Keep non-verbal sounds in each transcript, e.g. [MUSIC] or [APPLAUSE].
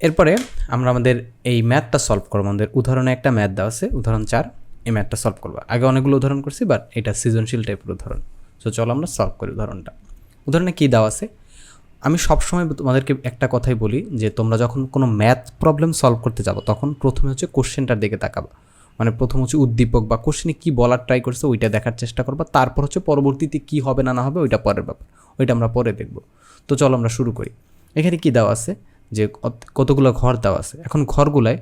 এরপরে আমরা আমাদের এই ম্যাথটা সলভ করব। আমাদের উদাহরণে একটা ম্যাথ দেওয়া আছে, উদাহরণ চার, এই ম্যাথটা সলভ করব। আগে অনেকগুলো উদাহরণ করছি বাট এটা সৃজনশীল টাইপের উদাহরণ। সো চলো আমরা সলভ করি উদাহরণটা। উদাহরণে কী দেওয়া আছে? আমি সবসময় তোমাদেরকে একটা কথাই বলি যে, তোমরা যখন কোনো ম্যাথ প্রবলেম সলভ করতে যাব, তখন প্রথমে হচ্ছে কোশ্চেনটার দিকে তাকাবা। মানে প্রথম হচ্ছে উদ্দীপক বা কোশ্চেনে কী বলার ট্রাই করছে, ওইটা দেখার চেষ্টা করবা। তারপর হচ্ছে পরবর্তীতে কী হবে না না হবে, ওইটা পরের ব্যাপার। ওইটা আমরা পরে দেখব। তো চলো আমরা শুরু করি। এখানে কী দেওয়া আছে? যে কতগুলো ঘর দেওয়া আছে। এখন ঘরগুলায়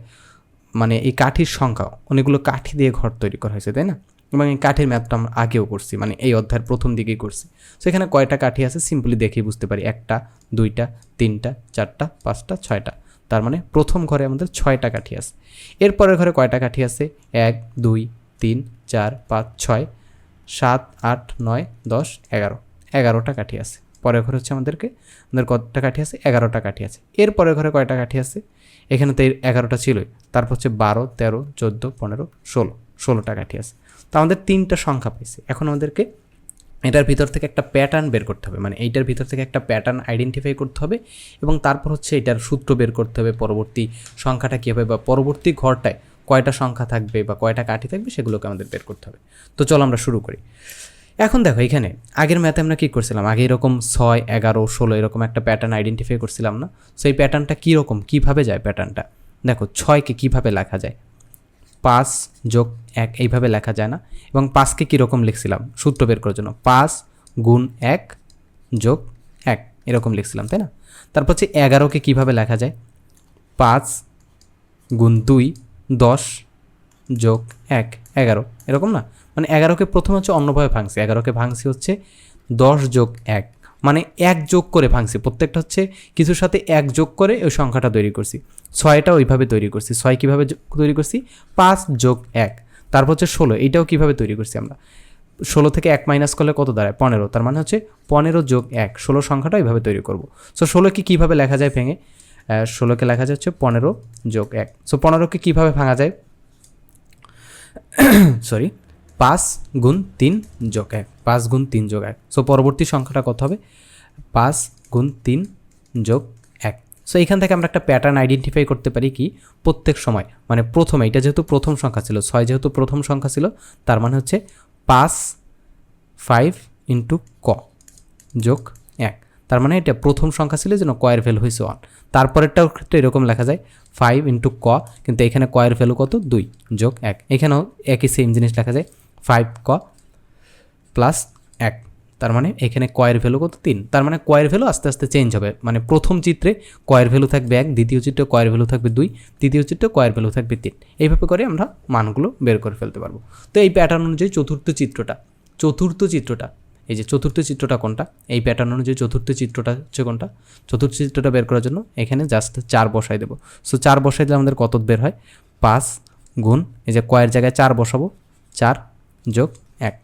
মানে এই কাঠির সংখ্যা, অনেকগুলো কাঠি দিয়ে ঘর তৈরি করা হয়েছে, তাই না? এবং এই কাঠের ম্যাথটা আমরা আগেও করছি মানে এই অধ্যায়ের প্রথম দিকেই করছি। সো এখানে কয়টা কাঠি আছে সিম্পলি দেখেই বুঝতে পারি, একটা, দুইটা, তিনটা, চারটা, পাঁচটা, ছয়টা। তার মানে প্রথম ঘরে আমাদের ছয়টা কাঠি আছে। এরপরের ঘরে কয়টা কাঠি আছে? এক, দুই, তিন, চার, পাঁচ, ছয়, সাত, আট, নয়, দশ, এগারো। এগারোটা কাঠি আছে। পরের ঘরে হচ্ছে আমাদেরকে, আমাদের কতটা কাঠি আছে? এগারোটা কাঠি আছে। এর পরের ঘরে কয়টা কাঠি আছে? এখানে তো এগারোটা ছিলই। তারপর হচ্ছে বারো, তেরো, চোদ্দ, পনেরো, ষোলো, ষোলোটা কাঠি আছে। তো আমাদের তিনটা সংখ্যা পাইছে। এখন আমাদেরকে এটার ভিতর থেকে একটা প্যাটার্ন বের করতে হবে। মানে এইটার ভিতর থেকে একটা প্যাটার্ন আইডেন্টিফাই করতে হবে এবং তারপর হচ্ছে এটার সূত্র বের করতে হবে পরবর্তী সংখ্যাটা কী হবে বা পরবর্তী ঘরটায় কয়টা সংখ্যা থাকবে বা কয়টা কাঠি থাকবে সেগুলোকে আমাদের বের করতে হবে। তো চলো আমরা শুরু করি। এখন দেখো, এখানে আগের ম্যাথে আমরা কী করছিলাম? আগে এরকম ছয়, এগারো, ষোলো এরকম একটা প্যাটার্ন আইডেন্টিফাই করছিলাম না। সো এই প্যাটার্নটা কীরকম? কীভাবে যায় প্যাটার্নটা দেখো ছয়কে কীভাবে লেখা যায়? পাঁচ যোগ এক, এইভাবে লেখা যায় না। এবং পাঁচকে কীরকম লিখছিলাম? সূত্র বের করার জন্য। পাঁচ গুণ এক যোগ এক, এরকম লিখছিলাম, তাই না? তারপর হচ্ছে এগারোকে কীভাবে লেখা যায়? পাঁচ গুণ দুই, দশ যোগ এক, এগারো। এরকম না? মানে এগারোকে প্রথম হচ্ছে অন্যভাবে ভাঙছি। এগারোকে ভাঙছি হচ্ছে দশ যোগ এক। মানে এক যোগ করে ভাঙছি। প্রত্যেকটা হচ্ছে কিছুর সাথে এক যোগ করে ওই সংখ্যাটা তৈরি করছি। ছয়টা ওইভাবে তৈরি করছি। ছয় কীভাবে তৈরি করছি? পাঁচ যোগ এক। তারপর হচ্ছে ষোলো। এইটাও কীভাবে তৈরি করছি আমরা? ষোলো থেকে এক মাইনাস করলে কত দাঁড়ায়? পনেরো। তার মানে হচ্ছে পনেরো যোগ এক। ষোলো সংখ্যাটা এইভাবে তৈরি করব। সো ষোলোকে কীভাবে লেখা যায় ভেঙে? ষোলোকে লেখা যায় হচ্ছে পনেরো যোগ এক। সো পনেরোকে কীভাবে ভাঙা যায়? [COUGHS] সরি পাঁচ গুণ তিন যোগ এক। পাঁচ গুণ তিন যোগ এক। সো পরবর্তী সংখ্যাটা কত হবে? পাঁচ গুণ তিন যোগ এক। সো এখান থেকে আমরা একটা প্যাটার্ন আইডেন্টিফাই করতে পারি কি? প্রত্যেক সময়। মানে প্রথমে এটা যেহেতু প্রথম সংখ্যা ছিল, ছয় যেহেতু প্রথম সংখ্যা ছিল, তার মানে হচ্ছে পাঁচ ফাইভ ইন্টু ক যোগ তার মানে এটা প্রথম সংখ্যা ছিল যেন কয়ের ভ্যালু হয়েছে ওয়ান তারপরেরটাও ক্ষেত্রে এরকম লেখা যায় ফাইভ ইন্টু ক, কিন্তু এখানে কয়ের ভ্যালু কত? দুই যোগ এক। এখানেও একই সেম জিনিস লেখা যায় ফাইভ ক প্লাস এক। তার মানে এখানে কয়ের ভ্যালু কত? তিন। তার মানে কয়ের ভ্যালু আস্তে আস্তে চেঞ্জ হবে। মানে প্রথম চিত্রে কয়ের ভ্যালু থাকবে এক, দ্বিতীয় চিত্রে কয়ের ভ্যালু থাকবে দুই, তৃতীয় চিত্রে কয়ের ভ্যালু থাকবে তিন। এইভাবে করে আমরা মানগুলো বের করে ফেলতে পারব। তো এই প্যাটার্ন অনুযায়ী চতুর্থ চিত্রটা চতুর্থ চিত্রটা এই যে চতুর্থ চিত্রটা কোনটা? এই প্যাটার্ন অনুযায়ী চতুর্থ চিত্রটা হচ্ছে কোনটা? চতুর্থ চিত্রটা বের করার জন্য এখানে জাস্ট চার বসাই দেবো। সো চার বসাই দিলে আমাদের কত বের হয়? পাঁচ গুণ, এই যে কয়ের জায়গায় চার বসাবো। চার যোগ এক।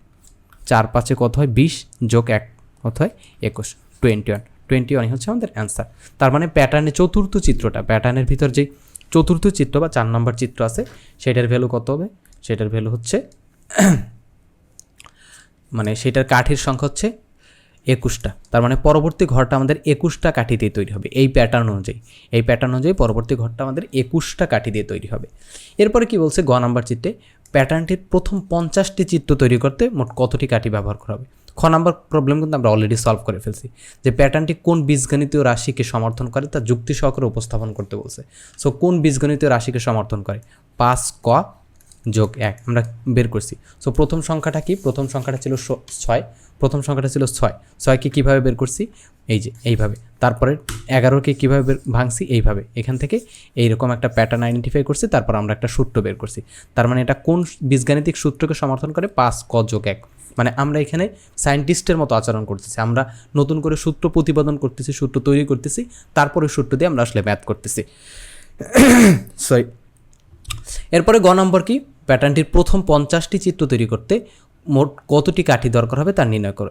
চার পাঁচে কত হয়? বিশ যোগ এক। কত হয়? একুশ। টোয়েন্টি ওয়ান টোয়েন্টি ওয়ানই হচ্ছে আমাদের অ্যান্সার তার মানে প্যাটার্নের চতুর্থ চিত্রটা প্যাটার্নের ভিতর যে চতুর্থ চিত্র বা চার নম্বর চিত্র আছে, সেটার ভ্যালু কত হবে? সেটার ভ্যালু হচ্ছে মানে সেটার কাঠির সংখ্যা হচ্ছে একুশটা। তার মানে পরবর্তী ঘরটা আমাদের একুশটা কাঠি দিয়ে তৈরি হবে। এই প্যাটার্ন অনুযায়ী। এই প্যাটার্ন অনুযায়ী পরবর্তী ঘরটা আমাদের একুশটা কাঠি দিয়ে তৈরি হবে। এরপরে কি বলছে? গ নাম্বার চিত্রে প্যাটার্নটির প্রথম পঞ্চাশটি চিত্র তৈরি করতে মোট কতটি কাঠি ব্যবহার করা হবে? খ নাম্বার প্রবলেম কিন্তু আমরা অলরেডি সলভ করে ফেলছি। যে প্যাটার্নটি কোন বীজগণিতীয় রাশিকে সমর্থন করে তা যুক্তি সহকারে উপস্থাপন করতে বলছে। সো কোন বীজগণিতীয় রাশিকে সমর্থন করে? পাঁচ ক যোগ এক, আমরা বের করছি। সো প্রথম সংখ্যাটা কি? প্রথম সংখ্যাটা ছিল ছয়। প্রথম সংখ্যাটা ছিল ছয়। ছয়কে কীভাবে বের করছি? এই যে, এইভাবে। তারপরে এগারোকে কীভাবে বের, ভাঙছি? এইভাবে। এখান থেকে এইরকম একটা প্যাটার্ন আইডেন্টিফাই করছি, তারপর আমরা একটা সূত্র বের করছি। তার মানে এটা কোন বীজগাণিতিক সূত্রকে সমর্থন করে? পাঁচ, ক যোগ এক। মানে আমরা এখানে সায়েন্টিস্টের মতো আচরণ করতেছি। আমরা নতুন করে সূত্র প্রতিপাদন করতেছি, সূত্র তৈরি করতেছি, তারপরে সূত্র দিয়ে আমরা আসলে ম্যাথ করতেছি। [COUGHS] সরি এরপরে গ নম্বর কি? প্যাটার্নটির প্রথম পঞ্চাশটি চিত্র তৈরি করতে মোট কতটি কাঠি দরকার হবে তার নির্ণয় করো।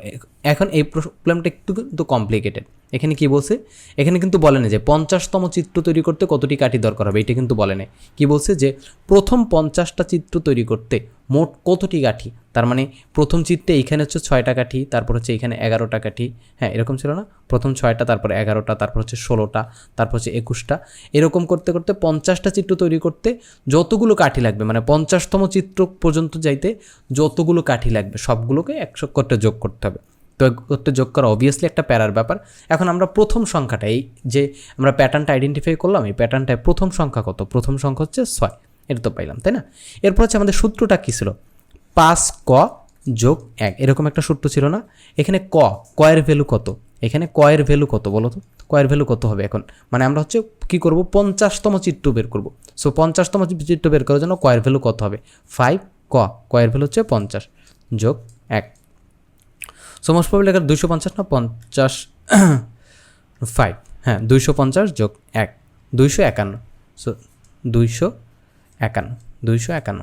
এখন এই প্রবলেমটা একটু কিন্তু কমপ্লিকেটেড এখানে কি বলছে? এখানে কিন্তু বলে না যে পঞ্চাশতম চিত্র তৈরি করতে কতটি কাঠি দরকার হবে, এটা কিন্তু বলে না কি বলছে? যে প্রথম পঞ্চাশটা চিত্র তৈরি করতে মোট কতটি কাঠি তার মানে প্রথম চিত্রে এইখানে হচ্ছে ছয়টা কাঠি তারপর হচ্ছে এখানে এগারোটা কাঠি হ্যাঁ এরকম ছিল না? প্রথম ছয়টা, তারপর এগারোটা, তারপর হচ্ছে ষোলোটা, তারপর হচ্ছে একুশটা। এরকম করতে করতে পঞ্চাশটা চিত্র তৈরি করতে যতগুলো কাঠি লাগবে মানে পঞ্চাশতম চিত্র পর্যন্ত যাইতে যতগুলো কাঠি লাগবে, সবগুলোকে একশো করতে যোগ করতে হবে। তো করতে যোগ করা অবভিয়াসলি একটা প্যারার ব্যাপার। এখন আমরা প্রথম সংখ্যাটা, এই যে আমরা প্যাটার্নটা আইডেন্টিফাই করলাম, এই প্যাটার্নটায় প্রথম সংখ্যা কত? প্রথম সংখ্যা হচ্ছে ছয়। এটা তো পাইলাম, তাই না? এরপর হচ্ছে আমাদের সূত্রটা কী ছিল? পাঁচ ক যোগ এক, এরকম একটা সূত্র ছিল না? এখানে ক, কয়ের ভ্যালু কত? এখানে কয়ের ভ্যালু কত বলো তো? কয়ের ভ্যালু কত হবে এখন? মানে আমরা হচ্ছে কি করব? পঞ্চাশতম চিত্র বের করব। সো পঞ্চাশতম চিত্র বের করার জন্য কয়ের ভ্যালু কত হবে? ফাইভ ক, কয়ের ভ্যালু হচ্ছে পঞ্চাশ যোগ এক। সো মোস্ট প্রবলি দুইশো পঞ্চাশ না পঞ্চাশ [COUGHS] ফাইভ হ্যাঁ দুইশো পঞ্চাশ যোগ এক, দুইশো একান্ন। সো দুইশো একান্ন। দুইশো একান্ন।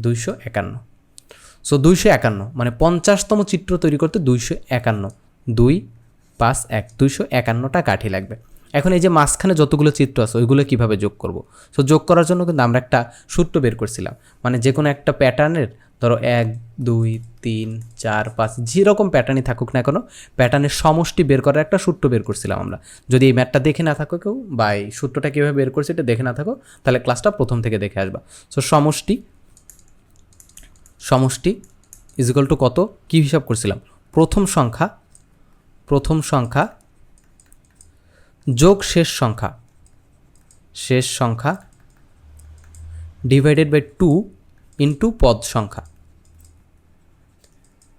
দুইশো একান্ন। সো দুইশো একান্ন মানে পঞ্চাশতম চিত্র তৈরি করতে দুইশো একান্ন। দুই পাঁচ এক, দুইশো একান্নটা কাঠি লাগবে। এখন এই যে মাঝখানে যতগুলো চিত্র আছে, ওইগুলো কীভাবে যোগ করব? সো যোগ করার জন্য কিন্তু আমরা একটা সূত্র বের করছিলাম। মানে যে কোনো একটা প্যাটার্নের, ধরো এক, দুই, তিন, চার, পাঁচ, যেরকম প্যাটার্নই থাকুক না কেন, প্যাটার্নের সমষ্টি বের করার একটা সূত্র বের করছিলাম আমরা। যদি এই ম্যাটটা দেখে না থাকো কেউ, বা এই সূত্রটা কীভাবে বের করছে এটা দেখে না থাকো, তাহলে ক্লাসটা প্রথম থেকে দেখে আসবা। সো সমষ্টি সমষ্টি ইজিক্যাল টু কত? কী হিসাব করছিলাম? প্রথম সংখ্যা প্রথম সংখ্যা যোগ শেষ সংখ্যা। শেষ সংখ্যা ডিভাইডেড বাই টু ইন্টু পদ সংখ্যা।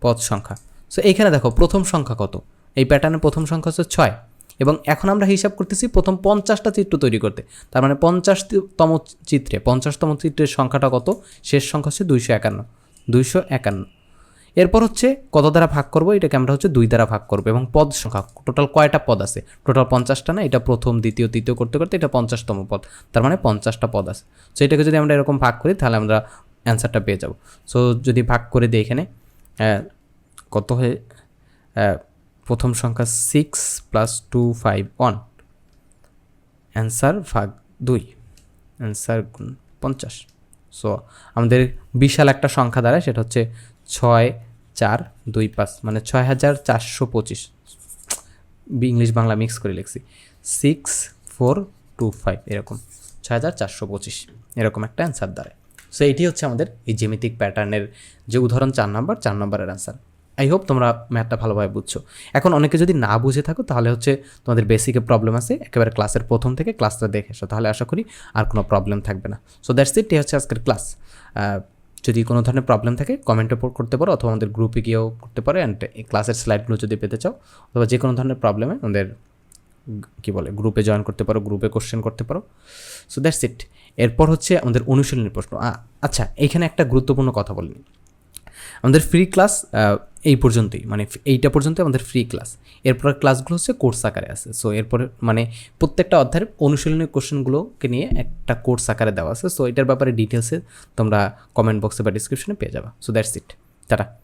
পদ সংখ্যা। সো এইখানে দেখো প্রথম সংখ্যা কত? এই প্যাটার্নের প্রথম সংখ্যা হচ্ছে ছয়। এবং এখন আমরা হিসাব করতেছি প্রথম পঞ্চাশটা চিত্র তৈরি করতে। তার মানে পঞ্চাশতম চিত্রে, পঞ্চাশতম চিত্রের সংখ্যাটা কত? শেষ সংখ্যা হচ্ছে দুইশো একান্ন। দুইশো একান্ন। এরপর হচ্ছে কত দ্বারা ভাগ করব? এটাকে আমরা হচ্ছে দুই দ্বারা ভাগ করব এবং পদ সংখ্যা টোটাল কয়টা পদ আছে? টোটাল পঞ্চাশটা না? এটা প্রথম, দ্বিতীয়, তৃতীয় করতে করতে এটা পঞ্চাশতম পদ। তার মানে পঞ্চাশটা পদ আছে। সো এটাকে যদি আমরা এরকম ভাগ করি, তাহলে আমরা অ্যান্সারটা পেয়ে যাব। সো যদি ভাগ করে দিই এখানে কত হয়ে প্রথম সংখ্যা six plus two five one answer ভাগ দুই। অ্যান্সার পঞ্চাশ। সো আমাদের বিশাল একটা সংখ্যা দাঁড়ায়, সেটা হচ্ছে ছয় চার দুই পাঁচ মানে ছয় হাজার চারশো পঁচিশ। ইংলিশ বাংলা মিক্স করে লিখছি। সিক্স ফোর টু ফাইভ এরকম। ছয় হাজার চারশো পঁচিশ, এরকম একটা অ্যান্সার দাঁড়ায় সো এটি হচ্ছে আমাদের এই জেমিতিক প্যাটার্নের যে উদাহরণ চার নাম্বার, চার নাম্বারের অ্যান্সার আই হোপ তোমরা ম্যাথটা ভালোভাবে বুঝছ। এখন অনেকে যদি না বুঝে থাকো, তাহলে হচ্ছে তোমাদের বেসিকে প্রবলেম আছে। একেবারে ক্লাসের প্রথম থেকে ক্লাসটা দেখে এসো। তাহলে আশা করি আর কোনো প্রবলেম থাকবে না। সো দ্যাটস ইট হচ্ছে আজকের ক্লাস যদি কোনো ধরনের প্রবলেম থাকে কমেন্টে করতে পারো অথবা আমাদের গ্রুপে গিয়েও করতে পারো অ্যান্ড এই ক্লাসের স্লাইডগুলো যদি পেতে চাও, অথবা যে কোনো ধরনের প্রবলেমে আমাদের কী বলে গ্রুপে জয়েন করতে পারো গ্রুপে কোশ্চেন করতে পারো। সো দ্যাটস ইট এরপর হচ্ছে আমাদের অনুশীলনের প্রশ্ন। আচ্ছা এইখানে একটা গুরুত্বপূর্ণ কথা বলিনি আমাদের ফ্রি ক্লাস এই পর্যন্তই মানে এইটা পর্যন্তই আমাদের ফ্রি ক্লাস এরপর ক্লাসগুলো হচ্ছে কোর্স আকারে আছে। সো এরপরে মানে প্রত্যেকটা অধ্যায়ের অনুশীলনের কোশ্চেনগুলোকে নিয়ে একটা কোর্স আকারে দেওয়া আছে। সো এটার ব্যাপারে ডিটেলসে তোমরা কমেন্ট বক্সে বা ডিসক্রিপশনে পেয়ে যাবা। So that's it tata